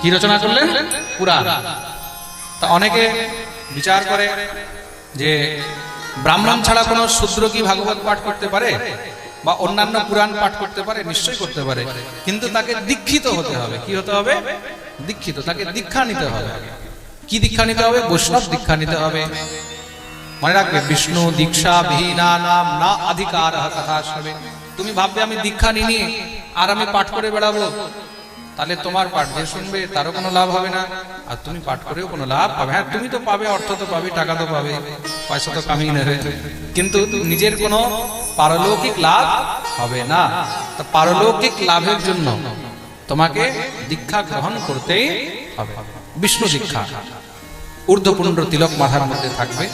কি রচনা করলেন? পুরাণ তা অনেকে বিচার করে যে ব্রাহ্মণ ছাড়া কোনো শূদ্র কি ভাগবত পাঠ করতে পারে? বা অন্যান্য পুরাণ পাঠ করতে পারে? নিশ্চয়ই করতে পারে। কিন্তু তাকে দীক্ষিত হতে হবে। কি হতে হবে? দীক্ষিত। তাকে দীক্ষা নিতে হবে। কি দীক্ষা নিতে হবে? বৈষ্ণব দীক্ষা নিতে হবে। মনে রাখবে, বিষ্ণু দীক্ষা বিহীনা নাম না অধিকার তুমি ভাববে, আমি দীক্ষা নিনি আর আমি পাঠ করে বেড়াবো। তাহলে তোমার পাঠ যে শুনবে, তারও কোনো লাভ হবে না। আর তুমি পাঠ করেও কোনো লাভ পাবে হ্যাঁ তুমি তো পাবে, অর্থ তো পাবে, টাকা তো পাবে, পয়সা তো কামিয়ে নেবে। কিন্তু নিজের কোনো পারলৌকিক লাভ হবে না। তা পারলৌকিক লাভের জন্য তোমাকে দীক্ষা গ্রহণ করতেই হবে। বিষ্ণু দীক্ষা। ঊর্ধ্বপুণ্ড তিলক মাথার মধ্যে থাকবে,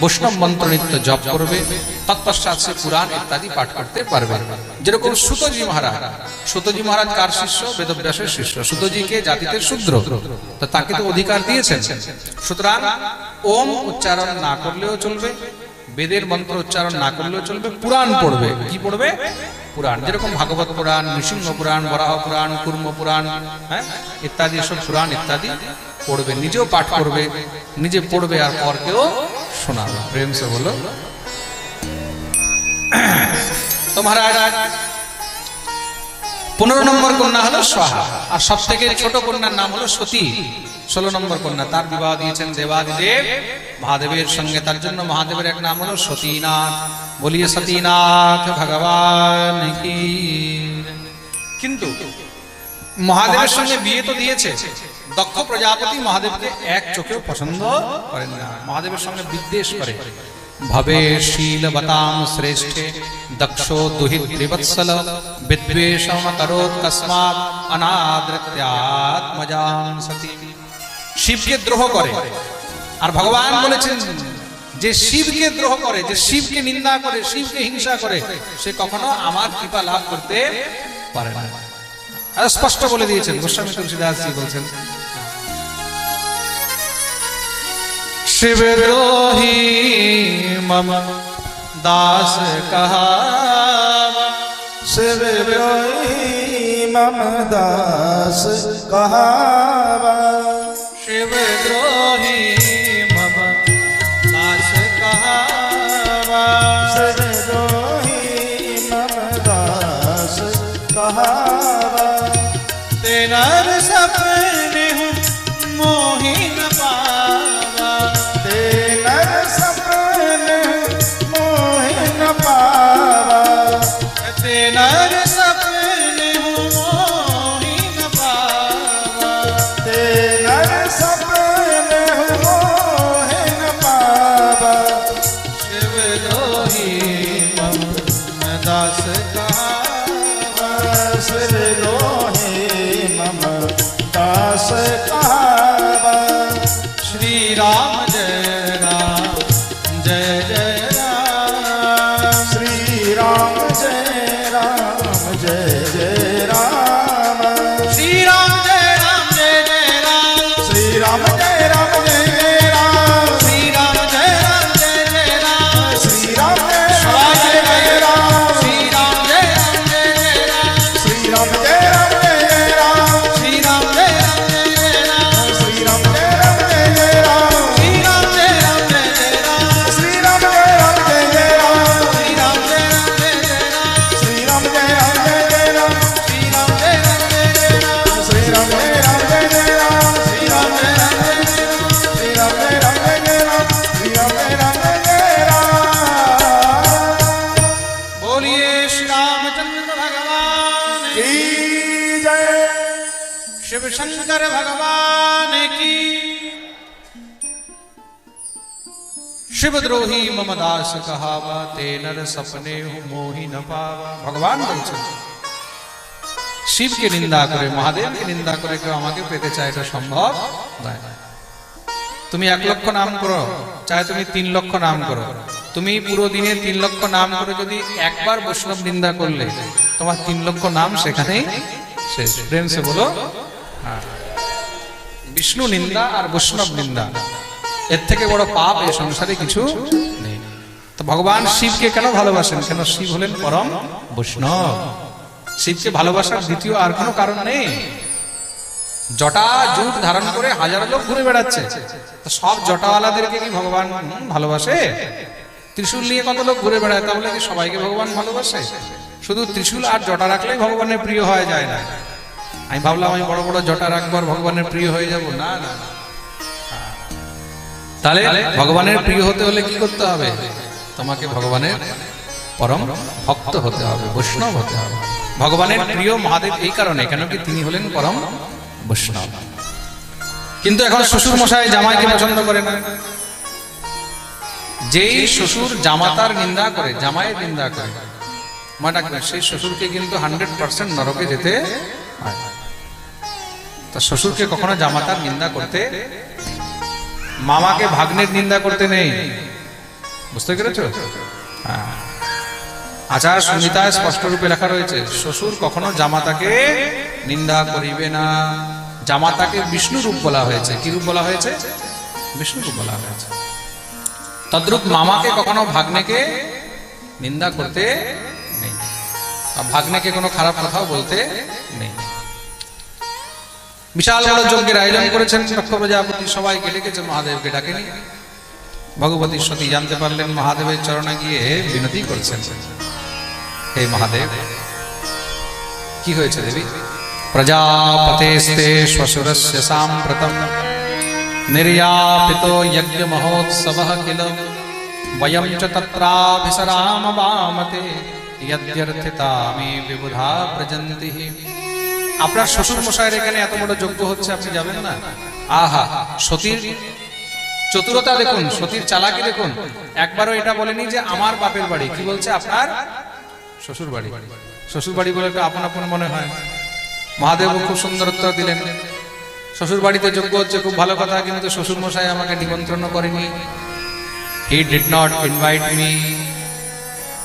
বৈষ্ণব মন্ত্র নিত্য জপ করবে, তৎপশ্চাৎ সে পুরাণ ইত্যাদি পাঠ করতে পারবে। যেরকম সুতজি মহারাজ সুতজি মহারাজ কার শিষ্য? বেদব্যাসের শিষ্য। সুতজিকে জাতিতে শূদ্র। তো তাকে তো অধিকার দিয়েছেন। সুতরাং ওম উচ্চারণ না করলেও চলবে, বেদের মন্ত্র উচ্চারণ না করলেও চলবে, পুরাণ পড়বে। কি পড়বে? পুরাণ, যেরকম ভাগবত পুরাণ, নৃসিংহ পুরাণ, বরাহ পুরাণ, কুর্ম পুরাণ হ্যাঁ ইত্যাদি এসব পুরাণ ইত্যাদি পড়বে, নিজেও পাঠ করবে, নিজে পড়বে আর পরকেও শোনাবে। প্রেম সে বলো। তোমার পনেরো নম্বর কন্যা হলো সোহা, আর সব থেকে ছোট কন্যার নাম হলো সতী। ষোলো নম্বর কন্যা, তার বিবাহ দিয়েছেন দেবাদিদেব। মহাদেবের সঙ্গে তার জন্য মহাদেবের এক নাম হলো সতীনাথ। বলিয়ে সতীনাথ, ভগবান কিন্তু মহাদেবের সঙ্গে বিয়ে তো দিয়েছে। দক্ষ প্রজাপতি মহাদেবকে এক চোখেও পছন্দ করেন না। মহাদেবের সঙ্গে বিদ্বেষ করে। দুহিত ত্রিবৎসল বিদ্বেষম করোত কস্মাৎ অনাদৃত্যাত্মজান সতী শিবকে দ্রোহ করে। আর ভগবান বলেছেন যে শিবকে দ্রোহ করে, যে শিবকে নিন্দা করে, শিবকে হিংসা করে, সে কখনো আমার কৃপা লাভ করতে পারে না। স্পষ্ট বলে দিয়েছেন, গোস্বামী তুলসীদাসজি বলছেন शिवद्रोही मम दास कहा शिवद्रोही मम दास कहा शिवद्रोही मम दास कहा मम तेरा શિવદ્રોહી મમ દાસ કહાવા તે નર સપને હું મોહી ન પાવા ভগবান বলছেন শিবকে নিন্দা করে মহাদেবকে নিন্দা করে কেউ আমাকে পেতে চায় এটা সম্ভব? তুমি এক লক্ষ নাম করো চাই তুমি তিন লক্ষ নাম করো। তুমি পুরো দিনে তিন লক্ষ নাম করে যদি একবার বৈষ্ণব নিন্দা করলে, তোমার তিন লক্ষ নাম সেখানেই শেষ। প্রেম বলো হ্যাঁ। বিষ্ণু নিন্দা আর বৈষ্ণব নিন্দা। এর থেকে বড় পাপ এই সংসারে কিছু নেই। তো ভগবান শিবকে কেন ভালোবাসেন? কেন শিব হলেন পরম বৈষ্ণব? শিবকে ভালোবাসার দ্বিতীয় আর কোনো কারণ নেই। জটা জুট ধারণ করে হাজারো লোক ঘুরে বেড়াচ্ছে। সব জটাওয়ালাদেরকে কি ভগবান ভালোবাসে? ত্রিশূল নিয়ে কত লোক ঘুরে বেড়ায় তাহলে কি সবাইকে ভগবান ভালোবাসে? শুধু ত্রিশূল আর জটা রাখলেই ভগবানের প্রিয় হয়ে যায় না। আমি ভাবলাম আমি বড় বড় জটা রাখব আর ভগবানের প্রিয় হয়ে যাব। না না। তাহলে ভগবানের প্রিয় হতে হলে কি করতে হবে? তোমাকে ভগবানের পরম ভক্ত হতে হবে, বৈষ্ণব হতে হবে। ভগবানের প্রিয় মহাদেব এই কারণে কেন কি তিনি হলেন পরম বৈষ্ণব। কিন্তু এখন শ্বশুর মশাই জামাইকে পছন্দ করে না যেই শ্বশুর জামাতার নিন্দা করে, জামাইয়ের নিন্দা করে, মা ডাকবেন সেই শ্বশুরকে কিন্তু হান্ড্রেড পার্সেন্ট নরকে যেতে হয়। তা শ্বশুরকে কখনো জামাতার নিন্দা করতে মামাকে ভাগ্নের নিন্দা করতে নেই। বুঝতে পেরেছ? হ্যাঁ। আচার সংহিতায় স্পষ্ট রূপে লেখা রয়েছে, শ্বশুর কখনো জামাতাকে নিন্দা করিবে না। জামাতাকে বিষ্ণু রূপ বলা হয়েছে। কি রূপ বলা হয়েছে? বিষ্ণু রূপ বলা হয়েছে। তদ্রূপ মামাকে কখনো ভাগ্নেকে নিন্দা করতে নেই। ভাগ্নেকে কোনো খারাপ কথাও বলতে নেই। বিশাল বড় যজ্ঞের আয়োজন করেছেন দক্ষ প্রজাপতি সবাইকে ডেকেছে মহাদেবকে ডাকেনি ভগবতী সতী জানতে পারলেন মহাদেবের চরণে গিয়ে বিনতি করছেন হে মহাদেব কি হয়েছে দেবী প্রজাপতেস্তে শ্বশুরস্য সাম্প্রতম নির্যাপিত যজ্ঞ মহোৎসব কিল বয়ম চ তত্রাভিসরাম বামতে যদ্যর্থিতা মে বিবুধা প্রজন্তি আপনার শ্বশুর মশাইয়ের এখানে এত বড় যোগ্য হচ্ছে, আপনি যাবেন না? আহা, সতীর চতুরতা দেখুন, সতীর চালাকি দেখুন। একবারও এটা বলেনি যে আমার বাপের বাড়ি। কি বলছে আপনার? শ্বশুর বাড়ি শ্বশুর বাড়ি বলে একটু আপন আপন মনে হয়। মহাদেব খুব সুন্দর উত্তর দিলেন। শ্বশুর বাড়িতে যোগ্য হচ্ছে, খুব ভালো কথা, কিন্তু শ্বশুর মশাই আমাকে নিমন্ত্রণ করেনি। He did not invite me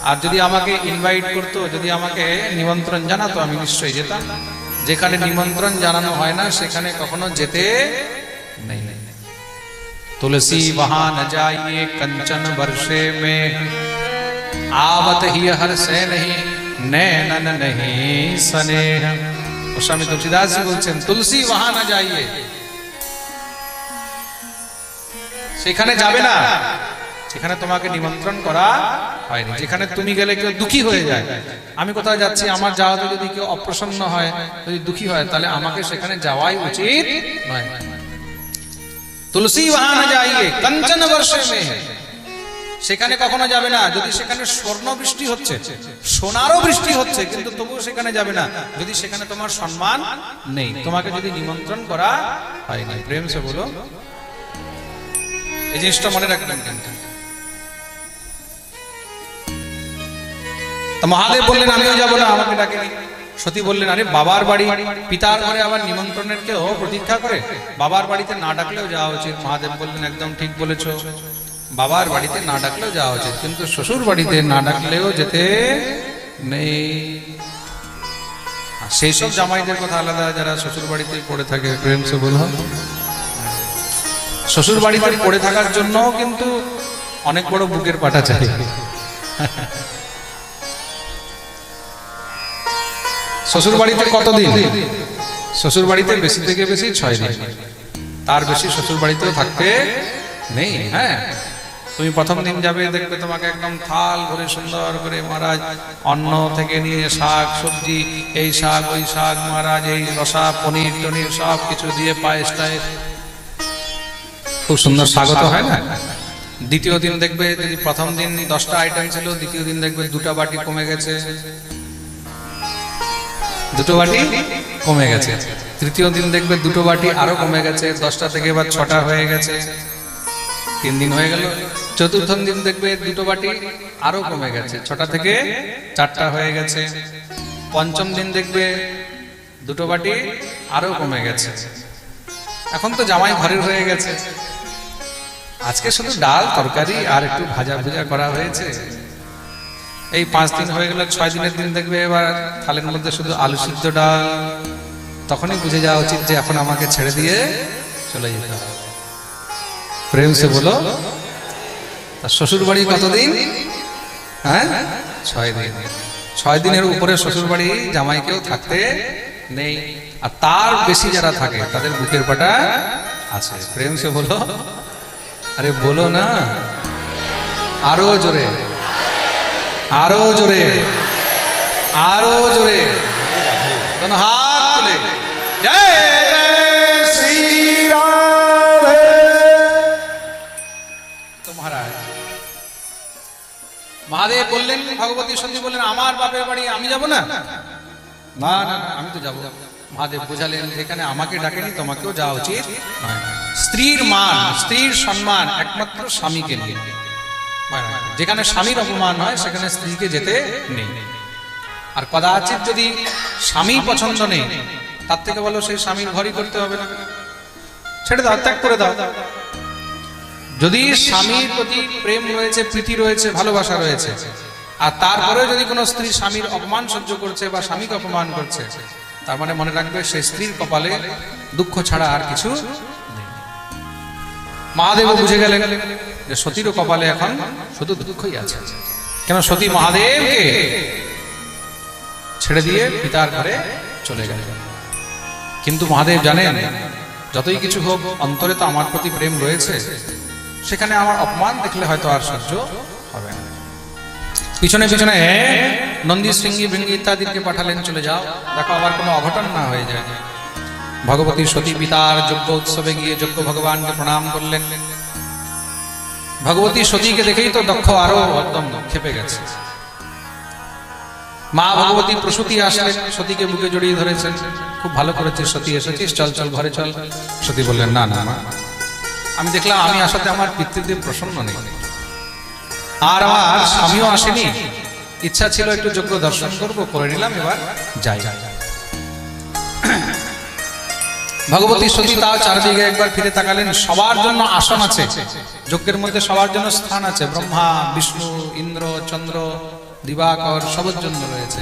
আর যদি আমাকে ইনভাইট করতো, যদি আমাকে নিমন্ত্রণ জানাতো, আমি নিশ্চয়ই যেতাম। যেখানে নিমন্ত্রণ জানানো হয় না সেখানে কখনো যেতে নেই तुलसी वहां न जाइए कंचन वर्षे में आवत ही हर से नहीं नैनन नहीं स्नेह স্বামী তুলসীদাস জি বলছেন তুলসী वहां न जाइए সেখানে যাবে না সেখানে তোমাকে নিমন্ত্রণ করা হয়নি, যেখানে তুমি গেলে কেউ দুঃখী হয়ে যায়। আমি কোথাও যাচ্ছি? আমার যাওয়াতে যদি কেউ অপ্রসন্ন হয়, যদি দুঃখী হয়, তাহলে আমাকে সেখানে যাওয়াই উচিত নয়। তুলসী বাহানা সেখানে কখনো যাবে না, যদি সেখানে স্বর্ণ বৃষ্টি হচ্ছে। সোনারও বৃষ্টি হচ্ছে, কিন্তু তবুও সেখানে যাবে না। যদি সেখানে তোমার সম্মান নেই, তোমাকে যদি নিমন্ত্রণ করা হয়নি। প্রেম সে বলো। এই জিনিসটা মনে রাখবেন। কিন্তু তা মহাদেব বললেন আমিও যাব না। আমাকে ডাকেনি সতী বললেন আরে বাবার বাড়ি। পিতার ঘরে আবার নিমন্ত্রণের কেউ প্রতীক্ষা করে বাবার বাড়িতে না ডাকলেও যাওয়া উচিত। মহাদেব বললেন একদম ঠিক বলেছ। বাবার বাড়িতে না ডাকলেও যাওয়া উচিত। কিন্তু শ্বশুর বাড়িতে না ডাকলেও যেতে নেই। সেই সব জামাইদের কথা আলাদা যারা শ্বশুর বাড়িতে পড়ে থাকে প্রেম সে বলো শ্বশুর বাড়িতে পড়ে থাকার জন্য কিন্তু অনেক বড় বুকের পাটা চাই। শ্বশুর বাড়িতে কতদিন? শ্বশুর বাড়িতে বেশি থেকে বেশি ছয় দিন। তার বেশি শ্বশুর বাড়িতেও থাকতে নেই হ্যাঁ। তুমি প্রথম দিন যাবে দেখবে তোমাকে একদম থাল ভরে সুন্দর করে মহারাজ অন্ন থেকে নিয়ে শাক সবজি এই শাক ওই শাক মহারাজ এই রসা পনির টনির সব কিছু দিয়ে পায়েস টায়েস খুব সুন্দর স্বাগত হয় না? দ্বিতীয় দিন দেখবে যদি প্রথম দিন দশটা আইটেম ছিল দ্বিতীয় দিন দেখবে দুটা বাটি কমে গেছে। দুটো বাটি কমে গেছে। তৃতীয় দিন দেখবে দুটো বাটি আরও কমে গেছে, দশটা থেকে এবার ছটা হয়ে গেছে। তিন দিন হয়ে গেল। চতুর্থ দিন দেখবে দুটো বাটি আরও কমে গেছে, ছটা থেকে চারটা হয়ে গেছে। পঞ্চম দিন দেখবে দুটো বাটি আরও কমে গেছে। এখন তো জামাই ঘরের হয়ে গেছে। আজকে শুধু ডাল, তরকারি আর একটু ভাজা ভুজা করা হয়েছে। এই পাঁচ দিন হয়ে গেল, ছয় দিনের দিন দেখবে এবার থালের মধ্যে শুধু আলু সিদ্ধ ডাল। তখনই বুঝে যাওয়া উচিত যে এখন আমাকে ছেড়ে দিয়ে চলে যেতে হবে। প্রেম সে বলো, তার শ্বশুর বাড়ি কতদিন? হ্যাঁ? ছয় দিন। ছয় দিনের উপরে শ্বশুর বাড়ি জামাইকেও থাকতে নেই। আর তার বেশি যারা থাকে, তাদের বুকের পাটা আছে। প্রেম সে বলো, আরে বলো না। আরও জোরে। আরও জোরে। আরও জোরে। হাত মহাদেব বললেন, ভগবতী সন্ধি বললেন, আমার বাপের বাড়ি আমি যাব না? না না আমি তো যাব। মহাদেব বোঝালেন এখানে আমাকে ডাকেনি, তোমাকেও যাওয়া উচিত স্ত্রীর মান, স্ত্রীর সম্মান একমাত্র স্বামীকে নিয়ে। যেখানে স্বামীর অপমান হয়, সেখানে স্ত্রীকে যেতে নেই। আর কদাচিৎ যদি স্বামী পছন্দ নেই, তার থেকে বলো সেই স্বামীর ঘরই করতে হবে না। ছেড়ে দাও, ত্যাগ করে দাও। যদি স্বামীর প্রতি প্রেম রয়েছে, প্রীতি রয়েছে, ভালোবাসা রয়েছে, আর তারপরেও যদি কোনো স্ত্রী স্বামীর অপমান সহ্য করছে বা স্বামীকে অপমান করছে, তার মানে মনে রাখবে সে স্ত্রীর কপালে দুঃখ ছাড়া আর কিছু। মহাদেব বুঝে গেলেন। যে সতীরও কপালে এখন শুধু দুঃখই আছে। কেন সতী মহাদেবকে ছেড়ে দিয়ে পিতার ঘরে চলে গেলেন। কিন্তু মহাদেব জানেন, যতই কিছু হোক, অন্তরে তো আমার প্রতি প্রেম রয়েছে। সেখানে আমার অপমান দেখলে হয়তো আর সহ্য হবে না। পিছনে পিছনে নন্দী শৃঙ্গি ভৃঙ্গি ইত্যাদিকে পাঠালেন, চলে যাও। দেখো, আবার কোনো অঘটন না হয়ে যায়। ভগবতী সতী পিতার যজ্ঞ উৎসবে গিয়ে যজ্ঞ ভগবানকে প্রণাম করলেন। ভগবতী সতীকে দেখেই তো দক্ষ আরও একদম খেপে গেছে। মা ভগবতী প্রসূতি আসলেন, সতীকে বুকে জড়িয়ে ধরেছেন। খুব ভালো করেছিস সতী, এসেছিস, চল চল, ঘরে চল। সতী বললেন, না না আমি দেখলাম আমি আসাতে আমার পিতৃদেব প্রসন্ন নেই। আর আমার স্বামীও আসেনি। ইচ্ছা ছিল একটু যোগ্য দর্শন করব, করে নিলাম এবার যাই যাই। ভগবতী সতী তাও চারদিকে একবার ফিরে তাকালেন। সবার জন্য আসন আছে। যজ্ঞের মধ্যে সবার জন্য স্থান আছে। ব্রহ্মা, বিষ্ণু, ইন্দ্র, চন্দ্র, দিবাকর সবার জন্য রয়েছে।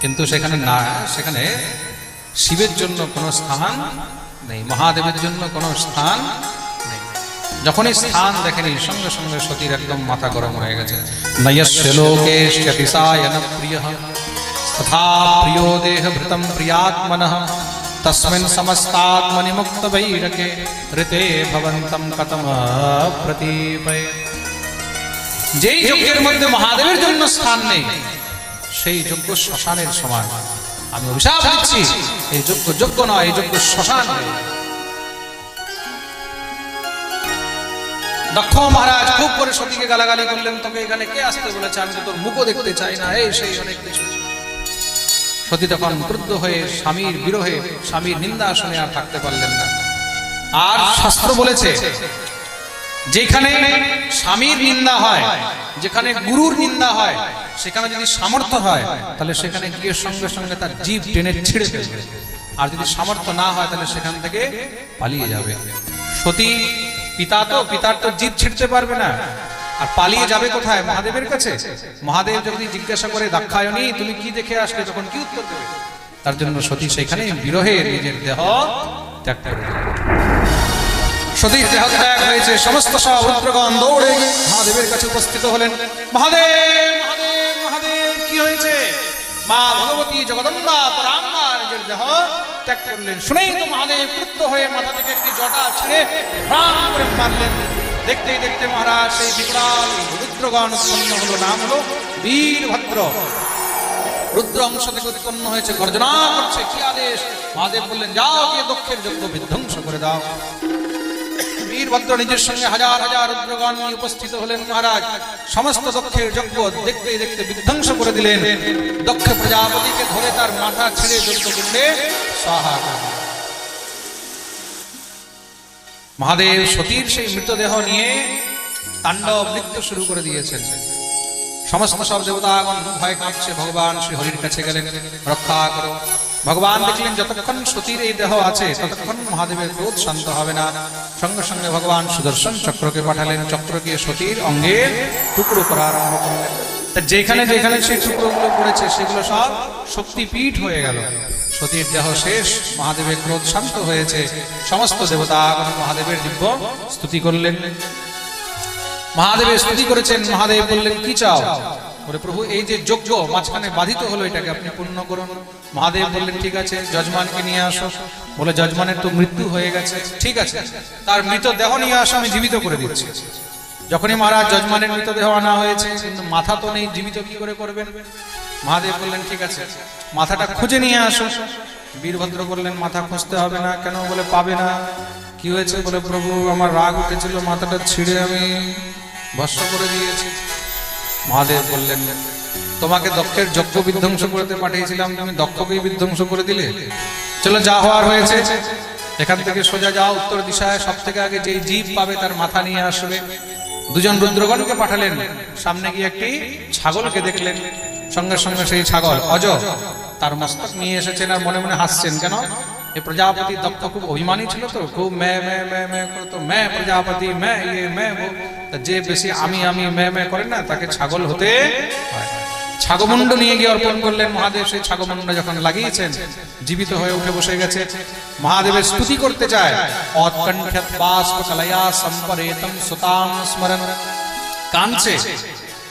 কিন্তু সেখানে না, সেখানে শিবের জন্য কোনো স্থান নেই, মহাদেবের জন্য কোনো স্থান নেই। যখনই স্থান দেখেনি, সঙ্গে সঙ্গে সতীর একদম মাথা গরম হয়ে গেছে। লোকেশ্চতিসায়ন প্রিয় তথা প্রিয় দেহ ভৃতম প্রিয়াত্মনঃ। মুক্ত বৈরকে ঋতে ভবন্তম কতম প্রতীপয় যেই যজ্ঞের মধ্যে মহাদেবের জন্য স্থান নেই, সেই যজ্ঞ শ্মশানের সমান। আমি অভিশাপ দিচ্ছি, এই যজ্ঞ যজ্ঞ নয়, এই যজ্ঞ শ্মশান। দক্ষ মহারাজ, খুব করে সতীকে গালাগালি করলেন, তোকে এখানে কে আসতে বলেছে? আমি তো তোর মুখও দেখতে চাই না। এই সেই অনেক কিছু। সতী তখন ক্রুদ্ধ হয়ে স্বামীর বিরহে, স্বামীর নিন্দা শুনে আর থাকতে পারলেন না। আর শাস্ত্র বলেছে, যেখানে স্বামীর নিন্দা হয়, যেখানে গুরুর নিন্দা হয়, সেখানে যদি সামর্থ্য হয়, তাহলে সেখানে গিয়ে সঙ্গে সঙ্গে তার জীব টেনে ছিঁড়ে ফেলবে। আর যদি সামর্থ্য না হয়, তাহলে সেখান থেকে পালিয়ে যাবে। সতী, পিতা তো, পিতার তো জীব ছিঁড়তে পারবে না। আর পালিয়ে যাবে কোথায়? মহাদেবের কাছে। মহাদেব যদি জিজ্ঞাসা করে দাক্ষায়নী তুমি কি দেখে আসলে? তখন কি উত্তর দেবে? তার জন্য সতী সেখানে বিরহে নিজের দেহ ত্যাগ করে সতীর দেহ ত্যাগ হয়েছে। সমস্ত সব রুদ্রগণ দৌড়ে মহাদেবের কাছে উপস্থিত হলেন। মহাদেব মহাদেব মহাদেব কি হয়েছে? মা ভগবতী জগদম্বা পরাম্বা নিজের দেহ ত্যাগ করলেন। শুনেই তো মহাদেব ক্রুদ্ধ হয়ে মাথা থেকে একটি জটা ছিঁড়ে প্রাণ করে মারলেন। দেখতেই দেখতে মহারাজ, সেই বিকরাল রুদ্রগণ উৎপন্ন হলো নাম হলো বীরভদ্র। রুদ্র অংশ থেকে উৎপন্ন হয়েছে গর্জনা করছে, কি আদেশ? মহাদেব বললেন, যাও গিয়ে দক্ষের যজ্ঞ বিধ্বংস করে দাও। বীরভদ্র নিজের সঙ্গে হাজার হাজার রুদ্রগণ নিয়ে উপস্থিত হলেন মহারাজ। সমস্ত দক্ষের যজ্ঞ দেখতে দেখতে বিধ্বংস করে দিলেন। দক্ষ প্রজাপতিকে ধরে তার মাথা ছেড়ে যজ্ঞ করলে সাহা মহাদেব সতীর সেই মৃতদেহ নিয়ে তাণ্ডব, নৃত্য শুরু করে দিয়েছেন। সমস্ত সব দেবতাগণ ভয় কাঁপছে। ভগবান শ্রী হরির কাছে গেলেন, রক্ষা করো। ভগবান দেখলেন, যতক্ষণ সতীর এই দেহ আছে, ততক্ষণ মহাদেবের ক্রোধ শান্ত হবে না। সঙ্গে সঙ্গে ভগবান সুদর্শন চক্রকে পাঠালেন। চক্রকে সতীর অঙ্গের টুকরো করা আরম্ভ করলেন। যেখানে যেখানে সেই টুকরোগুলো পড়েছে, সেগুলো সব শক্তিপীঠ হয়ে গেল। সতীর দেহ শেষ, মহাদেবের ক্রোধ শান্ত হয়েছে। সমস্ত দেবতা মহাদেবের দিব্য স্তুতি করলেন। মহাদেবের স্তুতি করেছেন, মহাদেব বললেন, কি চাও? প্রভু, এই যে যজ্ঞ মাঝখানে বাধিত হলো, এটাকে আপনি পূর্ণ করুন। মহাদেব বললেন, ঠিক আছে, যজমানকে নিয়ে আসো। বলে, যজমানের তো মৃত্যু হয়ে গেছে। ঠিক আছে, তার মৃতদেহ নিয়ে আসো, আমি জীবিত করে দিচ্ছি। যখনই মহারাজ যজমানের মৃতদেহ আনা হয়েছে, কিন্তু মাথা তো নেই, জীবিত কি করে করবেন? মহাদেব বললেন, ঠিক আছে, মাথাটা খুঁজে নিয়ে আসো। বীরভদ্র বললেন, মাথা খুঁজতে হবে না, কেন? বলে, পাবে না। কি হয়েছে? বলে, প্রভু, আমার রাগ উঠেছিল, মাথাটা ছিঁড়ে আমি ভস্ম করে দিয়েছি। মহাদেব বললেন, তোমাকে দক্ষের যজ্ঞ বিধ্বংস করতে পাঠিয়েছিলাম, তুমি দক্ষকেই বিধ্বংস করে দিলে? চলো, যা হওয়ার হয়েছে, এখান থেকে সোজা যাও, উত্তর দিশায় সব থেকে আগে যেই জীব পাবে তার মাথা নিয়ে আসবে। দুজন রুদ্রগণকে পাঠালেন। সামনে গিয়ে একটি ছাগলকে দেখলেন। সঙ্গে সঙ্গে সেই ছাগল, অজ, তার মস্তক নিয়ে এসেছেন আর মনে মনে হাসছেন কেন? এই প্রজাপতি দক্ষ, খুব অভিমানী ছিল তো। খুব মে মে মে মে করতো মে প্রজাপতি, মে ইয়ে মে যে বেশি আমি আমি, মে মে করেন না, তাকে ছাগল হতে হয়। ছাগমুন্ড নিয়ে গিয়ে অর্পণ করলেন মহাদেব। সেই ছাগমুন্ড যখন লাগিয়েছেন, জীবিত হয়ে উঠে বসে গেছে। মহাদেবের স্তুতি করতে চায়।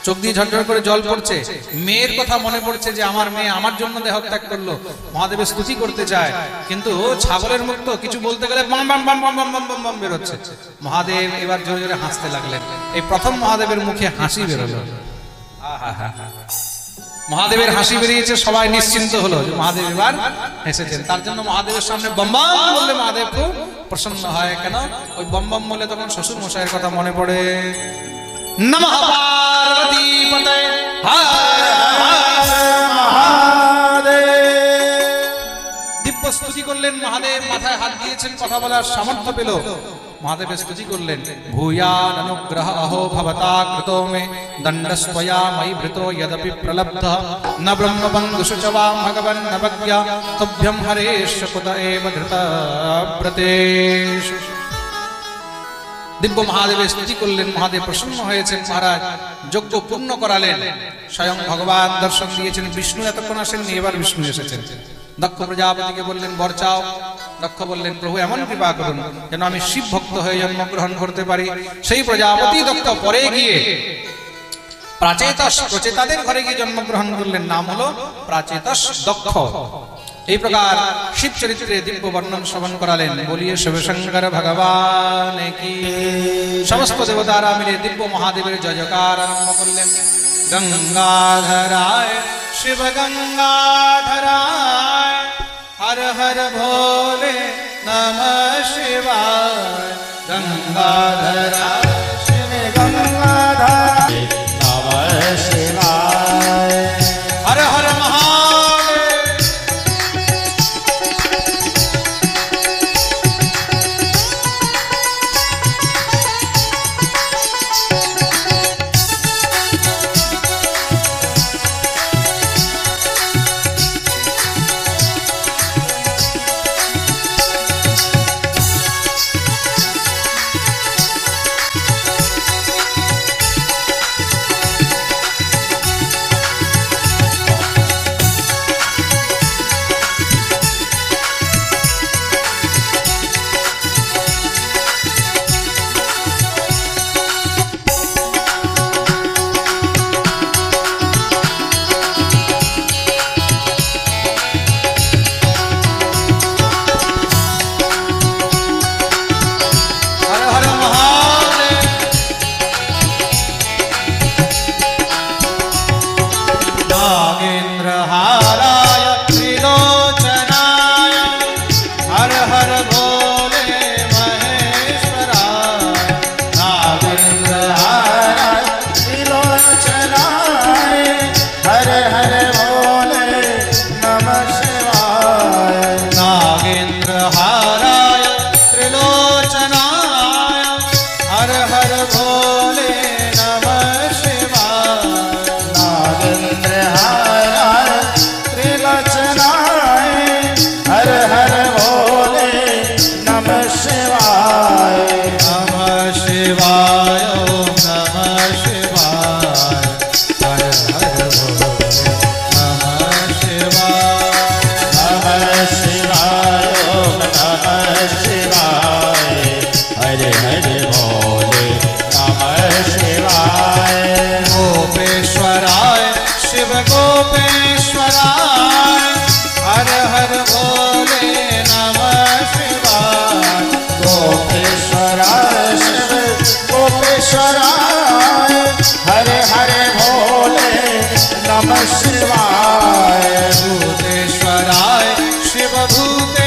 চোখ দিয়ে ঝরঝর করে জল পড়ছে। মেয়ের কথা মনে পড়ছে যে, আমার মেয়ে আমার জন্য দেহ ত্যাগ করল। মহাদেবের স্তুতি করতে চায়। কিন্তু ছাগলের মুখ তো কিছু বলতে গেলে বাম বাম বাম বাম বাম বাম বাম বাম বেরোচ্ছে। মহাদেব এবার জোরে জোরে হাসতে লাগলেন। এই প্রথম মহাদেবের মুখে হাসি বেরোলো। আহাহাহা। মহাদেবের হাসি বেরিয়েছে, সবাই নিশ্চিন্ত হলো মহাদেব এবার হেসেছেন তার জন্য মহাদেবের সামনে বম্বাম বললে মহাদেব খুব প্রসন্ন হয়। কেন? ওই বম্বাম বললে তখন শ্বশুর মশাইয়ের কথা মনে পড়ে। নমঃ দিব্য স্তুতি করলেন মহাদেব, মাথায় হাত দিয়েছেন, কথা বলার সামর্থ্য পেল। মহাদেবের স্তুতি করলেন। ভূয়ান অনুগ্রহ অহো ভবতা কৃতো মে দণ্ডস্ত্বয়া ময়ি ভৃতো যদপি প্রলব্ধ। ন ব্রহ্মবন্ধুষু চ বা ভগবন নবজ্ঞা তুভ্যম হরেশ কুত এব ধৃত ব্রতেষু দিব্য মহাদেবের স্তুতি করলেন মহাদেব প্রসন্ন হয়েছেন মহারাজ যজ্ঞ পূর্ণ করালেন। স্বয়ং ভগবান দর্শন দিয়েছেন, বিষ্ণু এতক্ষণ আসেননি, এবার বিষ্ণু এসেছেন। দক্ষ প্রজাপতিকে বললেন, বর চাও। দক্ষ বললেন প্রভু, এমন কৃপা করুন যেন আমি শিব ভক্ত হয়ে জন্মগ্রহণ করতে পারি। সেই প্রজাপতি দক্ষ পরে গিয়ে প্রাচেতস প্রচেতাদের ঘরে গিয়ে জন্মগ্রহণ করলেন। নাম হলো প্রাচেতস দক্ষ। এই প্রকার শিব চরিত্রে দিব্য বর্ণন শ্রবণ করালেন। বলিয়ে শিবশঙ্কর ভগবান কি সমস্ত দেবতারা মিলে দিব্য মহাদেবের জয়কার আরম্ভ করলেন। গঙ্গাধরায়, শিব গঙ্গাধরায় हर हर भोले नमः शिवाय गंगाधरा। ভূতে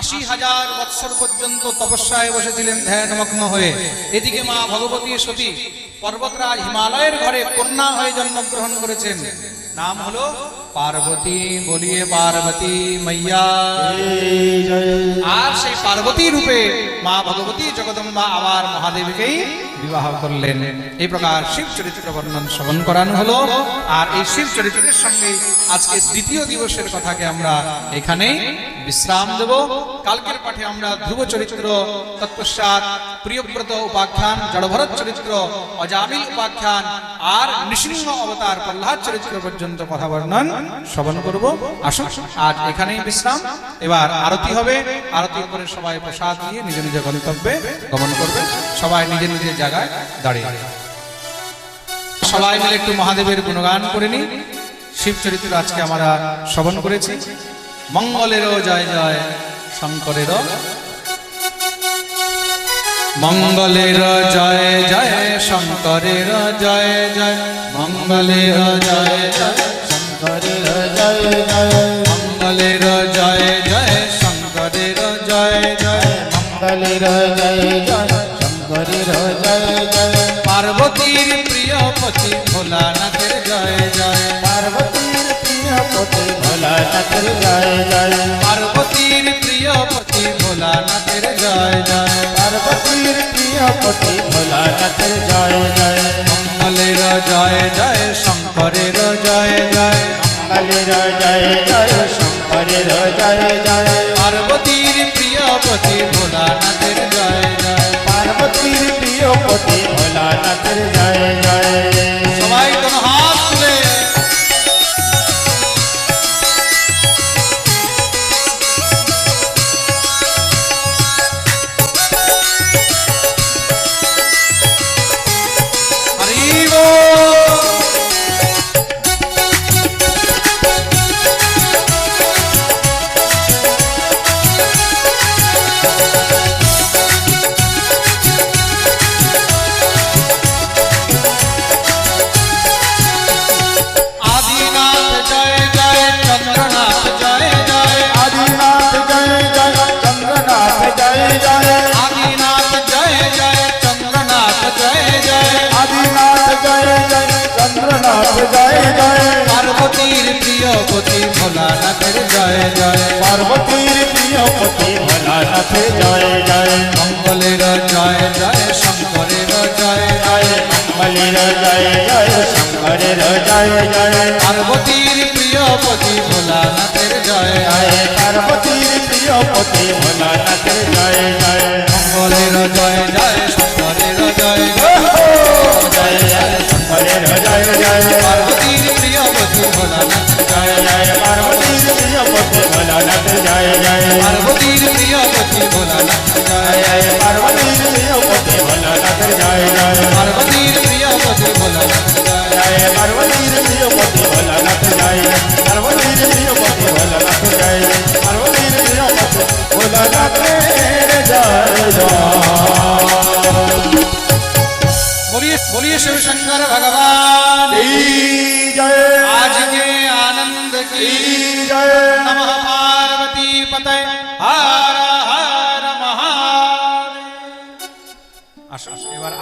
আশি হাজার বৎসর পর্যন্ত তপস্যায় বসেছিলেন ধ্যানমগ্ন হয়ে। এদিকে মা ভগবতী সতী পর্বতরাজ হিমালয়ের ঘরে কন্যা হয়ে জন্মগ্রহণ করেছেন। নাম হলো পার্বতী, বলিয়ে পার্বতী মাইয়া। আর সেই পার্বতী রূপে মা ভগবতী জগদম্বা আবার মহাদেবকেই বিবাহ করলেন। এই প্রকার শিব চরিত্র বর্ণন শ্রবণ করানো হলো। আর এই শিব চরিত্রের সঙ্গে আজকে দ্বিতীয় দিবসের কথাকে আমরা এখানে বিশ্রাম দেব। কালকের পাঠে আমরা ধ্রুব চরিত্র তৎপশ্চাৎ প্রিয়ব্রত উপাখ্যান, জড়ভরত চরিত্র, অজামিল উপাখ্যান, আর নৃসিংহ অবতার প্রহ্লাদ চরিত্র পর্যন্ত কথা বর্ণন শ্রবণ করব। আসুন, আজ এখানেই বিশ্রাম। এবার আরতি হবে। আরতির পরে সবাই প্রসাদ নিয়ে নিজ নিজ গন্তব্যে গমন করবে। সবাই নিজের নিজের জায়গায় দাঁড়িয়ে সবাই মিলে একটু মহাদেবের গুণগান করে নি শিব চরিত্র আজকে আমরা শ্রবণ করেছি। মঙ্গলেরও জয় জয়, শঙ্করেরও মঙ্গলের জয় জয় শঙ্করের জয় জয় মঙ্গলের জয় জয় শঙ্করের জয় জয় মঙ্গলের জয় জয় শঙ্করের জয় জয় মঙ্গলের জয় জয় শঙ্করের জয় জয় পার্বতীর প্রিয় পতি ভোলানাথের জয় জয় পার্বতীর প্রিয় পতি ভোলানাথের জয় জয়। পার্বতীর প্রিয় পতি ভোলানাথের জয় জয়। পার্বতীর প্রিয় পতি ভোলানাথের জয় জয়। মঙ্গলের জয় জয়। শঙ্করের জয় জয়। মঙ্গলের জয় জয়। শঙ্করের জয় জয়। পার্বতীর প্রিয় পতি ভোলানাথের জয় জয়। পার্বতীর প্রিয় পতি ভোলানাথের জয় জয়। জয় জয় পার্বতীর প্রিয় পতি ভোলানাথের জয় জয় মঙ্গলের জয় জয় শঙ্করের জয় জয় মঙ্গলের জয় জয় শঙ্করের জয় জয় পার্বতীর প্রিয় পতি ভোলানাথের জয় জয় পার্বতীর প্রিয় পতি ভোলানাথের জয় জয় মঙ্গলের জয় জয় শঙ্করের জয় জয় জয় শঙ্করের জয় জয় পার্বতীর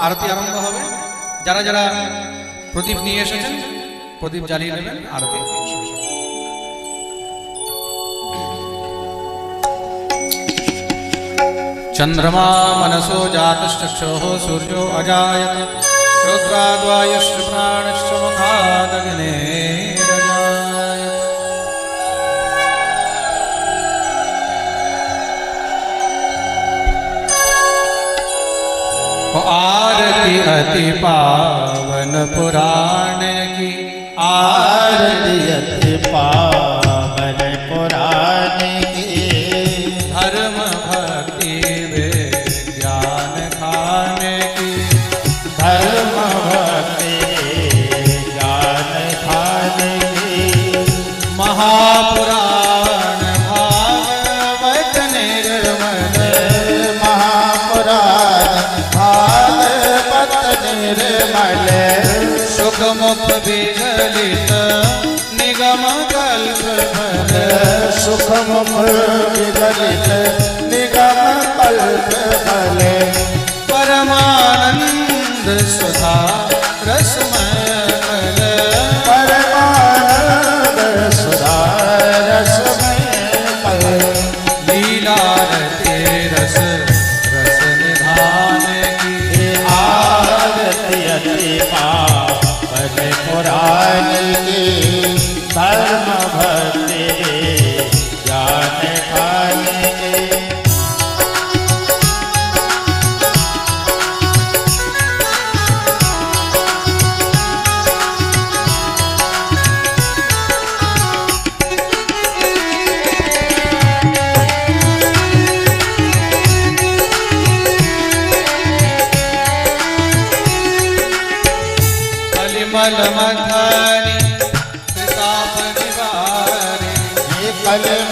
আরতি আরম্ভ হবে যারা যারা প্রদীপ নিয়ে এসেছেন প্রদীপ জ্বালিয়ে নেবেন আরতি শুরু হবে। चन्द्रमा मनसो जातश्चक्षुः सूर्यो अजायत रुद्राद्वायुश्च प्राणश्च मुखादग्नेरजायत आरती अति पावन पुराण की आरती आरती अति ગણિત